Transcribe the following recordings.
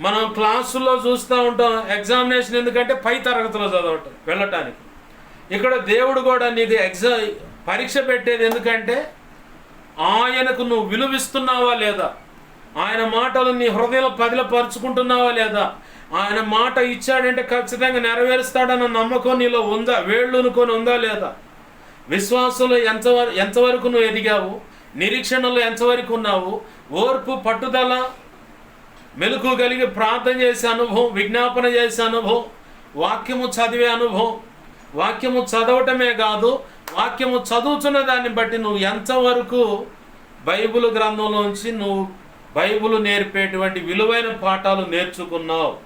మనం క్లాసుల్లో చూస్తూ ఉంటాం ఎగ్జామినేషన్ ఎందుకంటే పై తరగతిలో చదవటం వెళ్ళటానికి. ఇక్కడ దేవుడు కూడా నీకు ఎగ్జా పరీక్ష పెట్టేది ఎందుకంటే ఆయనకు నువ్వు విలువిస్తున్నావా లేదా? ఆయన మాటలు నీ హృదయంలో పదిలపరుచుకుంటున్నావా లేదా? ఆయన మాట ఇచ్చాడంటే ఖచ్చితంగా నెరవేరుస్తాడన్న నమ్మకం నీలో ఉందా? వేళ్ళునుకొని ఉందా లేదా? విశ్వాసంలో ఎంతవరకు ఎంతవరకు నువ్వు ఎదిగావు? నిరీక్షణలో ఎంతవరకు ఉన్నావు? ఓర్పు పట్టుదల మెలకు కలిగి ప్రార్థన చేసే అనుభవం విజ్ఞాపన చేసే అనుభవం వాక్యము చదివే అనుభవం. వాక్యము చదవటమే కాదు వాక్యము చదువుతున్న దాన్ని బట్టి నువ్వు ఎంతవరకు బైబిల్ గ్రంథంలోంచి నువ్వు బైబిల్ నేర్పేటువంటి విలువైన పాఠాలు నేర్చుకున్నావు.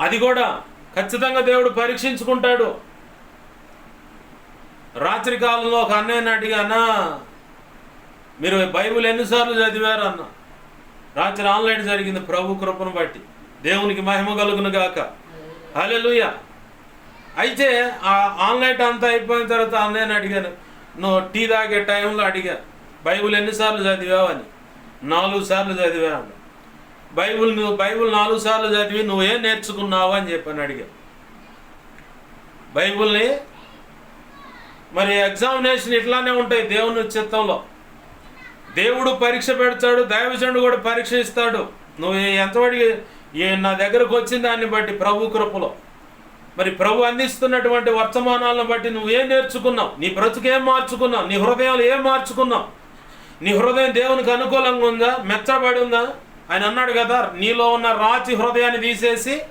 అది కూడా ఖచ్చితంగా దేవుడు పరీక్షించుకుంటాడు. రాత్రి కాలంలో ఒక అన్నయ్యని అడిగానా మీరు బైబిల్ ఎన్నిసార్లు చదివారు? అన్నా. రాత్రి ఆన్లైన్ జరిగింది ప్రభు కృపను బట్టి. దేవునికి మహిమ కలుగును గాక. హల్లెలూయ. అయితే ఆ ఆన్లైన్ అంతా అయిపోయిన తర్వాత అన్నయ్యని అడిగాను నువ్వు టీ తాగే టైంలో అడిగా బైబిల్ ఎన్నిసార్లు చదివావని అని? నాలుగు సార్లు చదివాను బైబుల్ బైబిల్ నువ్వు బైబిల్ నాలుగు సార్లు చదివి నువ్వేం నేర్చుకున్నావు? అని చెప్పాను అడిగా. బైబిల్ని మరి ఎగ్జామినేషన్ ఇట్లానే ఉంటాయి దేవుని చిత్తంలో. దేవుడు పరీక్ష పెడతాడు దైవజనుడు కూడా పరీక్ష ఇస్తాడు. నువ్వు ఎంతవడికి ఏ- నా దగ్గరకు వచ్చిన దాన్ని బట్టి ప్రభు కృపలో. మరి ప్రభు అందిస్తున్నటువంటి వర్తమానాలను బట్టి నువ్వు ఏం నేర్చుకున్నావు? నీ బ్రతుకు ఏం మార్చుకున్నావు? నీ హృదయాలు ఏం మార్చుకున్నావు? నీ హృదయం దేవునికి అనుకూలంగా ఉందా? మెచ్చబడి ఉందా? ఆయన అన్నాడు కదా నీలో ఉన్న రాతి హృదయాన్ని తీసేసి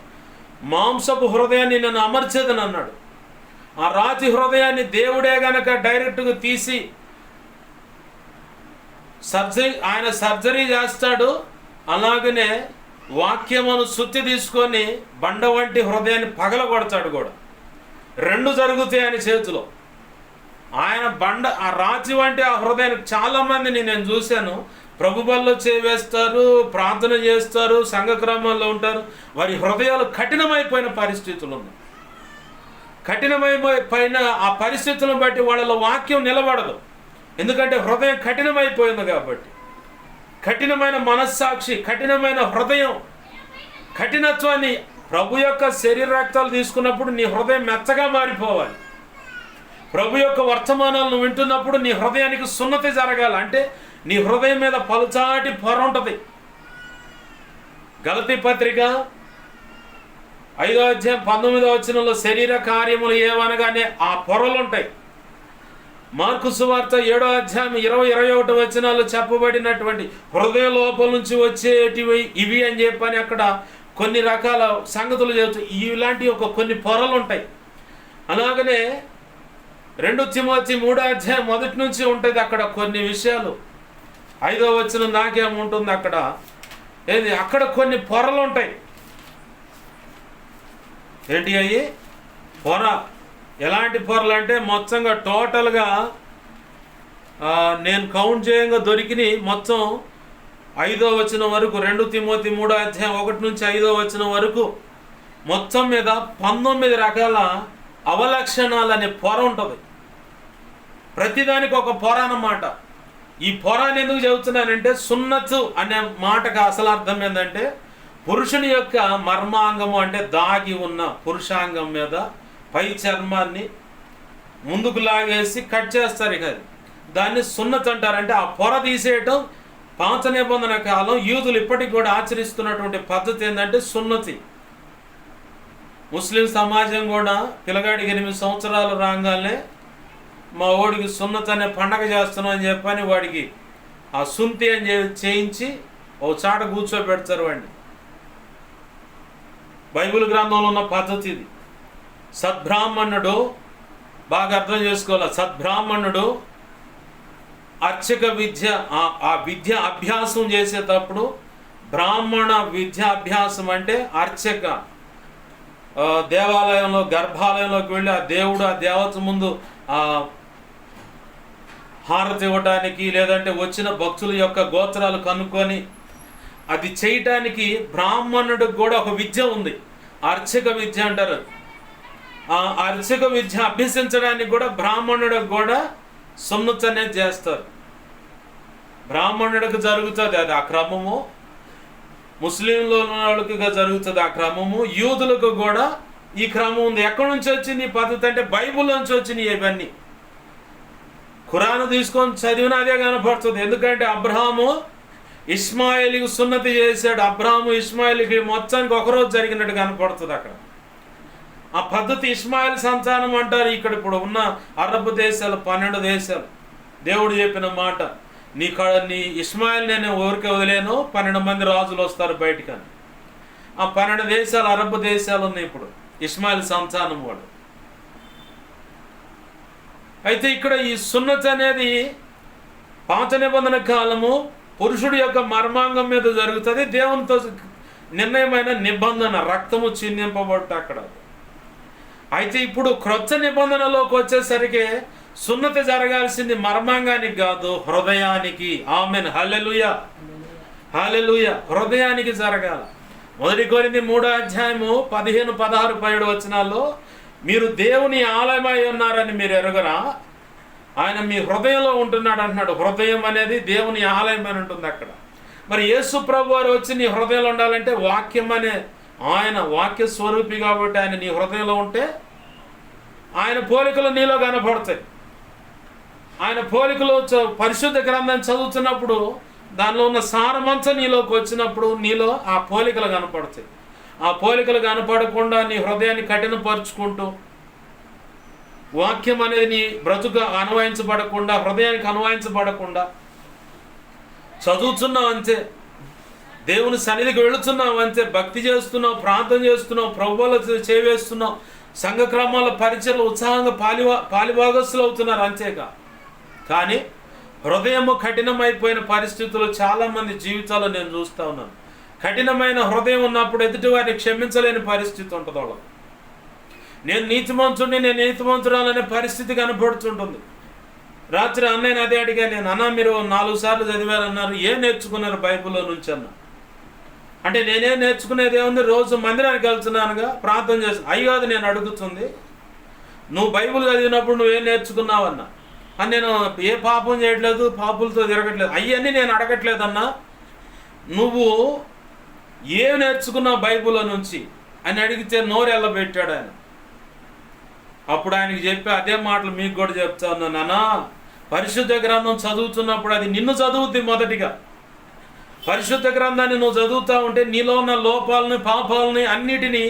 మాంసపు హృదయాన్ని నన్ను అమర్చేదని అన్నాడు. ఆ రాతి హృదయాన్ని దేవుడే గనక డైరెక్ట్గా తీసి సర్జరీ ఆయన సర్జరీ చేస్తాడు. అలాగనే వాక్యమును శుద్ధి తీసుకొని బండ వంటి హృదయాన్ని పగలగొడతాడు కూడా. రెండు జరుగుతాయి ఆయన చేతిలో. ఆయన బండ ఆ రాతి వంటి ఆ హృదయానికి చాలా మందిని నేను చూశాను. ప్రభుబల్లో చేవేస్తారు ప్రార్థన చేస్తారు సంఘక్రమంలో ఉంటారు. వారి హృదయాలు కఠినమైపోయిన పరిస్థితులు ఉన్నాయి. కఠినమైపోయిన ఆ పరిస్థితులను బట్టి వాళ్ళలో వాక్యం నిలబడదు. ఎందుకంటే హృదయం కఠినమైపోయింది కాబట్టి. కఠినమైన మనస్సాక్షి కఠినమైన హృదయం. కఠినత్వాన్ని ప్రభు యొక్క శరీర రక్తాలు తీసుకున్నప్పుడు నీ హృదయం మెత్తగా మారిపోవాలి. ప్రభు యొక్క వర్తమానాలను వింటున్నప్పుడు నీ హృదయానికి సున్నతి జరగాలి. అంటే నీ హృదయం మీద పలుచాటి పొర ఉంటుంది. గలతి పత్రిక ఐదో అధ్యాయం పంతొమ్మిదో వచ్చినలో శరీర కార్యములు ఏవనగానే ఆ పొరలు ఉంటాయి. మార్కు సువార్త ఏడో అధ్యాయం ఇరవై ఇరవై ఒకటి వచనాలు చెప్పబడినటువంటి హృదయ లోపల నుంచి వచ్చేటివి ఇవి అని చెప్పని అక్కడ కొన్ని రకాల సంగతులు చెబుతూ ఇలాంటి ఒక కొన్ని పొరలు ఉంటాయి. అలాగనే రెండు తిమోతి మూడో అధ్యాయం మొదటి నుంచి ఉంటుంది అక్కడ కొన్ని విషయాలు. ఐదో వచ్చిన నాకేముంటుంది అక్కడ? ఏది? అక్కడ కొన్ని పొరలు ఉంటాయి. ఏంటి అయ్యి? పొర. ఎలాంటి పొరలు అంటే మొత్తంగా టోటల్గా నేను కౌంట్ చేయంగా దొరికినాయి మొత్తం ఐదో వచ్చిన వరకు రెండు తిమోతి మూడో అధ్యాయం ఒకటి నుంచి ఐదో వచ్చిన వరకు మొత్తం మీద పంతొమ్మిది రకాల అవలక్షణాలు అనే పొర ఉంటుంది. ప్రతిదానికి ఒక పొర అన్నమాట. ఈ పొర ఎందుకు చెబుతున్నానంటే సున్నతు అనే మాటకు అసలు అర్థం ఏంటంటే పురుషుని యొక్క మర్మాంగము అంటే దాగి ఉన్న పురుషాంగం మీద పై చర్మాన్ని ముందుకు లాగేసి కట్ చేస్తారు ఇక. దాన్ని సున్నత్ అంటారు అంటే ఆ పొర తీసేయటం పాత నిబంధన కాలం యూదులు ఇప్పటికి కూడా ఆచరిస్తున్నటువంటి పద్ధతి ఏంటంటే సున్నతి. ముస్లిం సమాజం కూడా పిల్లగాడికి ఎనిమిది సంవత్సరాలు రాగానే మా ఓడికి సున్నత్ అనే పండగ చేస్తున్నాం అని చెప్పని వాడికి ఆ సుంతి అని చేయించి ఓ చాట కూర్చోబెడతారు వాడిని. బైబిల్ గ్రంథంలో ఉన్న పద్ధతి ఇది. సద్బ్రాహ్మణుడు బాగా అర్థం చేసుకోవాలి? సద్బ్రాహ్మణుడు అర్చక విద్య ఆ- విద్య అభ్యాసం చేసేటప్పుడు బ్రాహ్మణ విద్యాభ్యాసం అంటే అర్చక. దేవాలయంలో గర్భాలయంలోకి వెళ్ళి ఆ దేవుడు ఆ దేవత ముందు హారతి ఇవ్వటానికి లేదంటే వచ్చిన భక్తుల యొక్క గోత్రాలు కనుక్కొని అది చేయటానికి బ్రాహ్మణుడికి కూడా ఒక విద్య ఉంది. అర్చక విద్య అంటారు. అర్చక విద్య అభ్యసించడానికి కూడా బ్రాహ్మణుడికి కూడా సున్నతనే అనేది చేస్తారు. బ్రాహ్మణుడికి జరుగుతుంది అది ఆ క్రమము. ముస్లింలు ఉన్న వాళ్ళకి జరుగుతుంది ఆ క్రమము. యూదులకు కూడా ఈ క్రమం ఉంది. ఎక్కడి నుంచి వచ్చింది ఈ పద్ధతి అంటే బైబుల్ నుంచి వచ్చినాయి ఇవన్నీ. ఖురాన్ తీసుకొని చదివిన అదే కనపడుతుంది. ఎందుకంటే అబ్రహాము ఇస్మాయిల్కి సున్నతి చేశాడు. అబ్రహాము ఇస్మాయిల్కి మొత్తానికి ఒకరోజు జరిగినట్టు కనపడుతుంది అక్కడ. ఆ పద్ధతి ఇస్మాయిల్ సంతానం అంటారు. ఇక్కడ ఇప్పుడు ఉన్న అరబ్ దేశాలు పన్నెండు దేశాలు. దేవుడు చెప్పిన మాట నీ క నీ ఇస్మాయిల్ నేను ఊరికే వదిలేను? పన్నెండు మంది రాజులు వస్తారు బయటికని. ఆ పన్నెండు దేశాలు అరబ్ దేశాలు ఉన్నాయి ఇప్పుడు. ఇస్మాయిల్ సంతానం వాడు. అయితే ఇక్కడ ఈ సున్నత అనేది పాత నిబంధన కాలము పురుషుడి యొక్క మర్మాంగం మీద జరుగుతుంది. దేవునితో నిర్ణయమైన నిబంధన రక్తము చిందింపబట్ట అక్కడ. అయితే ఇప్పుడు క్రొత్త నిబంధనలోకి వచ్చేసరికి సున్నతి జరగాల్సింది మర్మాంగానికి కాదు హృదయానికి. ఆమెన్. హలెలుయ హలెలుయ హృదయానికి జరగాల. మొదటి కోరింది మూడో అధ్యాయము పదిహేను పదహారు పదిహేడు వచనాల్లో మీరు దేవుని ఆలయమై ఉన్నారని మీరు ఎరగరా? ఆయన మీ హృదయంలో ఉంటున్నాడు అంటున్నాడు. హృదయం అనేది దేవుని ఆలయం అని ఉంటుంది అక్కడ. మరి యేసు ప్రభు వారు వచ్చి నీ హృదయంలో ఉండాలంటే వాక్యం అనే ఆయన వాక్య స్వరూపి కాబట్టి ఆయన నీ హృదయంలో ఉంటే ఆయన పోలికలు నీలో కనపడతాయి. ఆయన పోలికలు చ- పరిశుద్ధ గ్రంథం చదువుతున్నప్పుడు దానిలో ఉన్న సారమంతా నీలోకి వచ్చినప్పుడు నీలో ఆ పోలికలు కనపడతాయి. ఆ పోలికలు కనపడకుండా నీ హృదయాన్ని కఠినపరుచుకుంటూ వాక్యం అనేది నీ బ్రతుకు అన్వయించబడకుండా హృదయానికి అన్వయించబడకుండా చదువుతున్నావు అంతే. దేవుని సన్నిధికి వెళుతున్నావు అంతే భక్తి చేస్తున్నావు ప్రార్థన చేస్తున్నావు ప్రభువుల చేవేస్తున్నావు సంఘ క్రమాల పరిచయలు ఉత్సాహంగా పాలివా పాలిభాగస్సులు అవుతున్నారు అంతేగా. కానీ హృదయము కఠినమైపోయిన పరిస్థితులు చాలామంది జీవితాలు నేను చూస్తూ ఉన్నాను. కఠినమైన హృదయం ఉన్నప్పుడు ఎదుటి వారిని క్షమించలేని పరిస్థితి ఉంటుంది వాళ్ళకు. నేను నీతిమంతుడిని నేను నీతిమంతురాలనే పరిస్థితి కనపడుతుంటుంది రాత్రి అన్నయ్య అదే అడిగా నేను అన్న మీరు నాలుగు సార్లు చదివారన్నారు ఏం నేర్చుకున్నారు బైబిల్లో నుంచి అన్న? అంటే నేనేం నేర్చుకునేది ఏముంది? రోజు మందిరానికి వెళ్తున్నానుగా ప్రార్థన చేసి అయ్యి నేను అడుగుతుంది. నువ్వు బైబిల్ చదివినప్పుడు నువ్వేం నేర్చుకున్నావన్నా? అని నేను ఏ పాపం చేయట్లేదు పాపులతో తిరగట్లేదు. అవన్నీ నేను అడగట్లేదన్నా. నువ్వు ఏం నేర్చుకున్నావు బైబిల్లో నుంచి? అని అడిగితే నోరు ఎల్లబెట్టాడు ఆయన. అప్పుడు ఆయనకి చెప్పి అదే మాటలు మీకు కూడా చెప్తా ఉన్నా నాన్న. పరిశుద్ధ గ్రంథం చదువుతున్నప్పుడు అది నిన్ను చదువుద్ది మొదటిగా. పరిశుద్ధ గ్రంథాన్ని నువ్వు చదువుతా ఉంటే నీలో ఉన్న లోపాలని పాపాలని అన్నిటినీ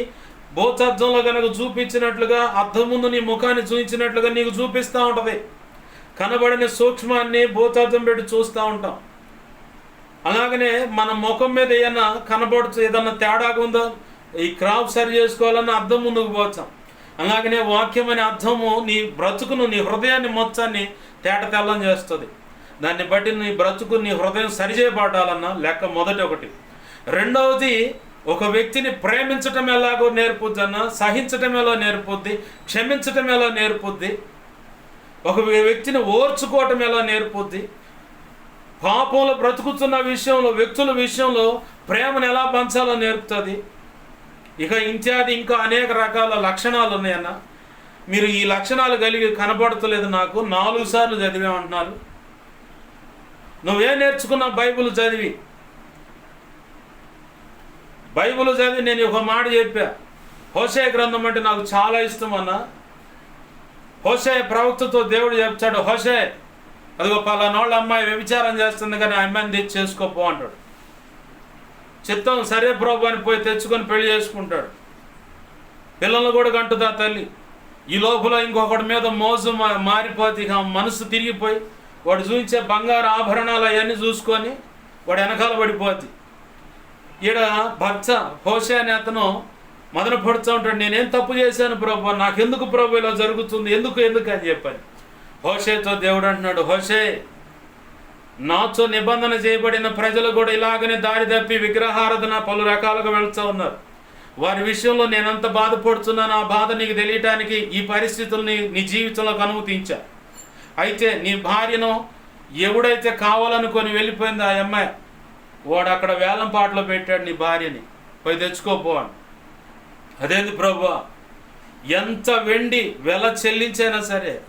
బోధర్థంలో కనుక చూపించినట్లుగా అర్థం ముందు నీ ముఖాన్ని చూపించినట్లుగా నీకు చూపిస్తూ ఉంటుంది. కనబడిన సూక్ష్మాన్ని భూతార్థం పెట్టి చూస్తూ ఉంటాం. అలాగనే మన ముఖం మీద ఏదైనా కనబడుతు ఏదన్నా తేడాగా ఉందో? ఈ క్రాప్ సరి చేసుకోవాలన్న అర్థం ముందుకు పోతాం. అలాగనే వాక్యం అనే అర్థము నీ బ్రతుకును నీ హృదయాన్ని మొత్తాన్ని తేట తెల్లం చేస్తుంది. దాన్ని బట్టి నీ బ్రతుకు నీ హృదయం సరిచేయబడాలన్న లెక్క మొదటి ఒకటి. రెండవది ఒక వ్యక్తిని ప్రేమించటం ఎలాగో నేర్పుద్ది అన్న సహించటం ఎలా నేర్పుద్ది క్షమించటం ఎలా నేర్పుద్ది ఒక వ్యక్తిని ఓర్చుకోవటం ఎలా నేర్పుద్ది పాపంలో బ్రతుకుతున్న విషయంలో వ్యక్తుల విషయంలో ప్రేమను ఎలా పంచాలో నేర్పుతుంది. ఇక ఇత్యాది ఇంకా అనేక రకాల లక్షణాలు ఉన్నాయన్న. మీరు ఈ లక్షణాలు కలిగి కనపడతలేదు నాకు. నాలుగు సార్లు చదివామంటున్నారు. నువ్వేం నేర్చుకున్నావు? బైబుల్ చదివి. బైబుల్ చదివి నేను ఒక మాట చెప్పా. హోసే గ్రంథం అంటే నాకు చాలా ఇష్టం అన్న. హోసే ప్రవక్తతో దేవుడు చెప్తాడు హోసే అదిగో పలానోళ్ళ అమ్మాయి వ్యభిచారం చేస్తుంది కానీ ఆ అమ్మాయిని తెచ్చి చేసుకోపో అంటాడు. చిత్తం సరే ప్రభు అని పోయి తెచ్చుకొని పెళ్ళి చేసుకుంటాడు. పిల్లలు కూడా కంటుదా తల్లి? ఈ లోపల ఇంకొకటి మీద మోజు మా- మారిపోతే ఇక మనసు తిరిగిపోయి వాడు చూపించే బంగారు ఆభరణాలు అవన్నీ చూసుకొని వాడు వెనకాల పడిపోద్ది. ఈడ భర్త హోషే అనే అతను మదన పడుతూ ఉంటాడు నేనేం తప్పు చేశాను ప్రభు? నాకెందుకు ప్రభు ఇలా జరుగుతుంది? ఎందుకు ఎందుకు? అని చెప్పాను. హోషేతో దేవుడు అంటున్నాడు హోషే నాతో నిబంధన చేయబడిన ప్రజలు కూడా ఇలాగనే దారి తప్పి విగ్రహారాధన పలు రకాలుగా వెళ్తూ ఉన్నారు. వారి విషయంలో నేనంత బాధపడుతున్నాను. ఆ బాధ నీకు తెలియటానికి ఈ పరిస్థితుల్ని నీ జీవితంలోకి అనుమతించా. అయితే నీ భార్యను ఎవడైతే కావాలనుకొని వెళ్ళిపోయింది ఆ అమ్మాయి వాడు అక్కడ వేలం పాటలో పెట్టాడు నీ భార్యని. పోయి తెచ్చుకోపో అని. అదేంది ప్రభు? ఎంత వెండి వెల చెల్లించైనా సరే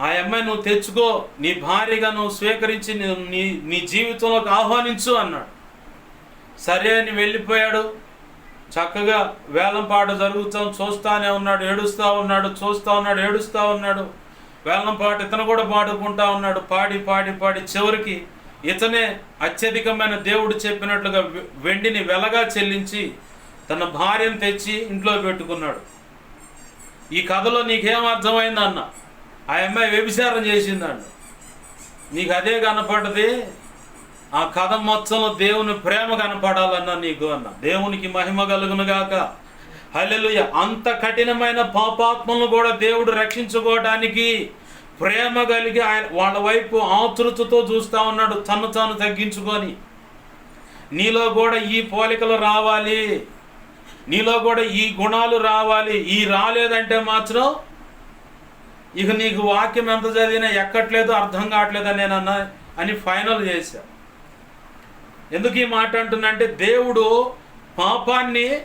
ఆ అమ్మాయి నువ్వు తెచ్చుకో నీ భార్యగా నువ్వు స్వీకరించి నీ- నీ నీ జీవితంలోకి ఆహ్వానించు అన్నాడు. సరే అని వెళ్ళిపోయాడు. చక్కగా వేలం పాట జరుగుతాం చూస్తానే ఉన్నాడు ఏడుస్తూ ఉన్నాడు చూస్తూ ఉన్నాడు ఏడుస్తూ ఉన్నాడు. వేలం పాట ఇతను కూడా పాడుకుంటా ఉన్నాడు. పాడి పాడి పాడి చివరికి ఇతనే అత్యధికమైన దేవుడు చెప్పినట్లుగా వెండిని వెలగా చెల్లించి తన భార్యను తెచ్చి ఇంట్లో పెట్టుకున్నాడు. ఈ కథలో నీకేం అర్థమైంది అన్న? ఆ అమ్మాయి వ్యభిచారం చేసిందన్న నీకు అదే కనపడ్డది? ఆ కథ మొత్తంలో దేవుని ప్రేమ కనపడాలన్నా నీకు అన్న. దేవునికి మహిమ కలుగునుగాక గాక. హల్లెలూయా. అంత కఠినమైన పాపాత్మలను కూడా దేవుడు రక్షించుకోవడానికి ప్రేమ కలిగి ఆయన వాళ్ళ వైపు ఆతృతతో చూస్తా ఉన్నాడు తను తాను తగ్గించుకొని. నీలో కూడా ఈ పోలికలు రావాలి. నీలో కూడా ఈ గుణాలు రావాలి. ఈ రాలేదంటే మాత్రం ఇక నీకు వాక్యం ఎంత చదివినా ఎక్కట్లేదు అర్థం కావట్లేదు అని నేను అన్నా అని ఫైనల్ చేశా. ఎందుకు ఈ మాట అంటున్నంటే దేవుడు పాపాన్ని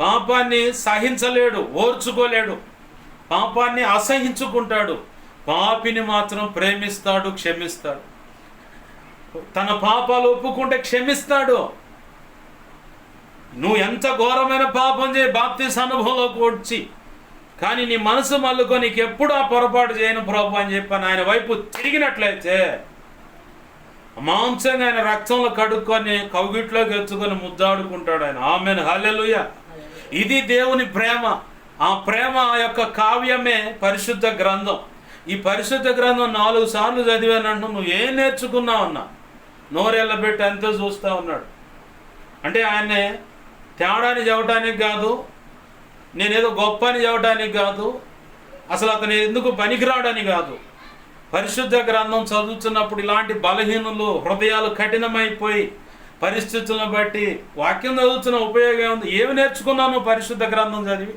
పాపాన్ని సహించలేడు ఓర్చుకోలేడు. పాపాన్ని అసహించుకుంటాడు. పాపిని మాత్రం ప్రేమిస్తాడు క్షమిస్తాడు. తన పాపాలు ఒప్పుకుంటే క్షమిస్తాడు. నువ్వు ఎంత ఘోరమైన పాపం చేయి బాప్తి అనుభవంలోకి వచ్చి కానీ నీ మనసు మల్లుకో నీకు ఎప్పుడు ఆ పొరపాటు చేయను ప్రభు అని చెప్పాను ఆయన వైపు తిరిగినట్లయితే మాంసంగా ఆయన రక్తంలో కడుక్కొని కౌగిట్లోకి ఎత్తుకొని ముద్దాడుకుంటాడు ఆయన. ఆమెను. హల్లెలూయ. ఇది దేవుని ప్రేమ. ఆ ప్రేమ యొక్క కావ్యమే పరిశుద్ధ గ్రంథం. ఈ పరిశుద్ధ గ్రంథం నాలుగు సార్లు చదివానంటూ నువ్వు ఏం నేర్చుకున్నావు అన్నా? నోరెళ్ళబెట్టి అంతే చూస్తూ ఉన్నాడు. అంటే ఆయన్ని తేడాన్ని చెప్పడానికి కాదు నేనేదో గొప్ప అని చెప్పడానికి కాదు అసలు అతను ఎందుకు పనికిరాడని కాదు. పరిశుద్ధ గ్రంథం చదువుతున్నప్పుడు ఇలాంటి బలహీనులు హృదయాలు కఠినమైపోయి పరిస్థితులను బట్టి వాక్యం చదువుతున్న ఉపయోగం ఉంది ఏమి నేర్చుకున్నాను పరిశుద్ధ గ్రంథం చదివి?